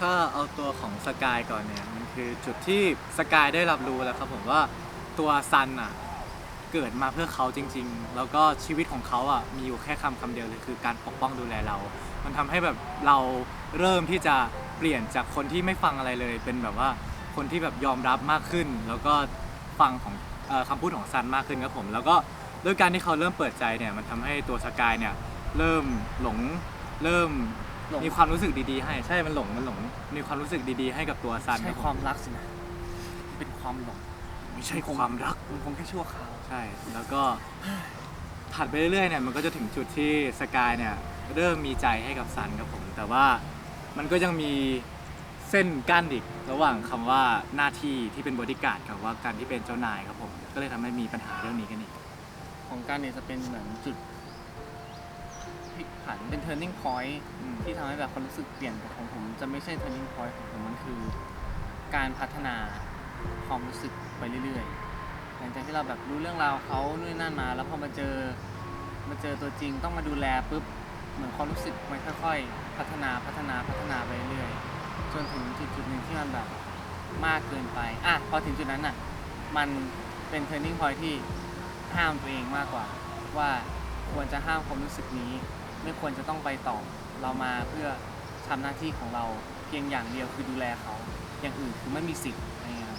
ถ้าเอาตัวของสกายก่อนเนี่ยมันคือจุดที่สกายได้รับรู้แล้วครับผมว่าตัวซันอะเกิดมาเพื่อเขาจริง ๆ แล้วก็ชีวิตของเขาอะมีอยู่แค่คำคำเดียวเลยคือการปกป้องดูแลเรา มันทำให้แบบเราเริ่มที่จะเปลี่ยนจากคนที่ไม่ฟังอะไรเลย เป็นแบบว่าคนที่แบบยอมรับมากขึ้น แล้วก็ฟังของเอ่อคำพูดของซันมากขึ้นครับผม แล้วก็ด้วยการที่เขาเริ่มเปิดใจเนี่ยมันทำให้ตัวสกายเนี่ยเริ่มหลงเริ่ม หลงมีความรู้สึกดีๆ ให้ ใช่ มันหลง มันหลง มีความรู้สึกดีๆ ให้กับตัวซันใช่รับความรักสินะเป็นความหลงไม่ใช่ความรัก มันคงแค่ชั่วคราว ใช่ แล้วก็ถัดไปเรื่อยๆ เนี่ย มันก็จะถึงจุดที่สกายเนี่ย เริ่มมีใจให้กับซันครับผม แต่ว่ามันก็ยังมีเส้นกั้นอีกระหว่างคำว่าหน้าที่ที่เป็นบริการดกับว่าการที่เป็นเจ้านายครับผม ก็เลยทำให้มีปัญหาเรื่องนี้กันอีก ของการเนี่ยจะเป็นเหมือนจุดพลิกผั นเป็น turning point อืมที่ทำให้แบบความรู้สึกเปลี่ยนแต่ของผมจะไม่ใช่ turning point ของผมมันคือ การพัฒนาความรู้สึกไปเรื่อยๆ หลังจากที่เราแบบรู้เรื่องราวเขานู่นนนั่นมา แล้วพอมาเจอมาเจอตัวจริงต้องมาดูแลปุ๊บเหมือนความรู้สึกมันค่อยๆ พัฒนาพัฒนาพัฒนาไปเรื่อยๆจนถึงจุดจุดๆหนึ่งที่มันแบบมากเกินไปอะพอถึงจุดนั้นอะมันเป็น turning point ที่ห้ามตัวเองมากกว่า ว่าควรจะห้ามความรู้สึกนี้ ไม่ควรจะต้องไปต่อ เรามาเพื่อทำหน้าที่ของเราเพียงอย่างเดียวคือดูแลเขา อย่างอื่นคือไม่มีสิทธิ์อะไรเงี้ย